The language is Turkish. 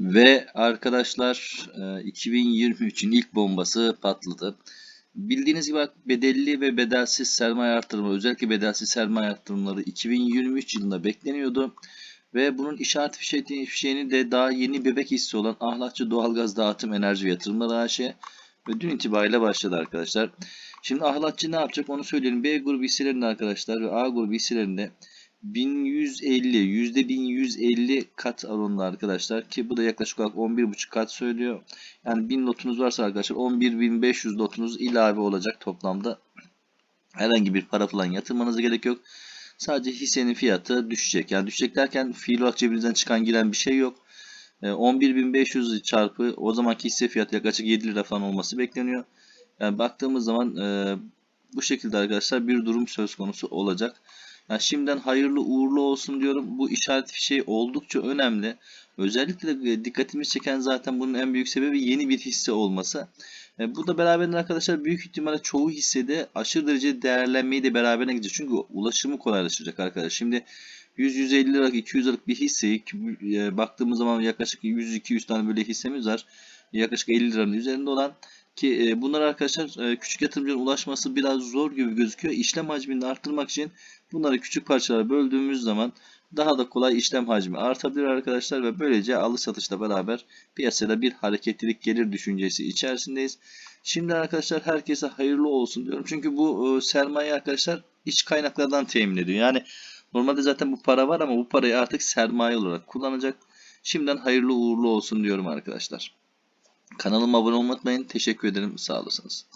Ve arkadaşlar e, 2023'ün ilk bombası patladı. Bildiğiniz gibi bedelli ve bedelsiz sermaye artırımı, özellikle bedelsiz sermaye artırımları 2023 yılında bekleniyordu. Ve bunun işaret fişeğini, de daha yeni bebek hissi olan Ahlakçı Doğalgaz Dağıtım Enerji Yatırımları AŞ ve dün itibariyle başladı arkadaşlar. Şimdi Ahlakçı ne yapacak onu söyleyelim. B grubu hisselerinde arkadaşlar ve A grubu hisselerinde 1150 yüzde 1150 kat oranında arkadaşlar ki bu da yaklaşık olarak 11,5 kat söylüyor. Yani 1000 lotunuz varsa arkadaşlar 11.500 lotunuz ilave olacak toplamda. Herhangi bir para falan yatırmanıza gerek yok. Sadece hissenin fiyatı düşecek. Yani düşecek derken fiil olarak cebinizden çıkan giren bir şey yok. 11.500 çarpı o zamanki hisse fiyatı yaklaşık 7 lira falan olması bekleniyor. Yani baktığımız zaman e, bu şekilde arkadaşlar bir durum söz konusu olacak. Yani şimdiden hayırlı uğurlu olsun diyorum. Bu işaret fişeği oldukça önemli. Özellikle dikkatimizi çeken zaten bunun en büyük sebebi yeni bir hisse olması. E, bu da beraberinde arkadaşlar büyük ihtimalle çoğu hissede aşırı derece değerlenmeyi de beraberine gidecek. Çünkü ulaşımı kolaylaşacak arkadaşlar. Şimdi 100-150 liralık 200 liralık bir hisseyi e, baktığımız zaman yaklaşık 100-200 tane böyle hissemiz var. Yaklaşık 50 liranın üzerinde olan ki e, bunlar arkadaşlar e, küçük yatırımcıların ulaşması biraz zor gibi gözüküyor. İşlem hacmini arttırmak için bunları küçük parçalara böldüğümüz zaman daha da kolay işlem hacmi artabilir arkadaşlar ve böylece alış satışla beraber piyasada bir hareketlilik gelir düşüncesi içerisindeyiz. Şimdi arkadaşlar herkese hayırlı olsun diyorum. Çünkü bu e, sermaye arkadaşlar iç kaynaklardan temin ediyor. Yani normalde zaten bu para var ama bu parayı artık sermaye olarak kullanacak. Şimdiden hayırlı uğurlu olsun diyorum arkadaşlar. Kanalıma abone olmayı unutmayın. Teşekkür ederim. Sağ olasınız.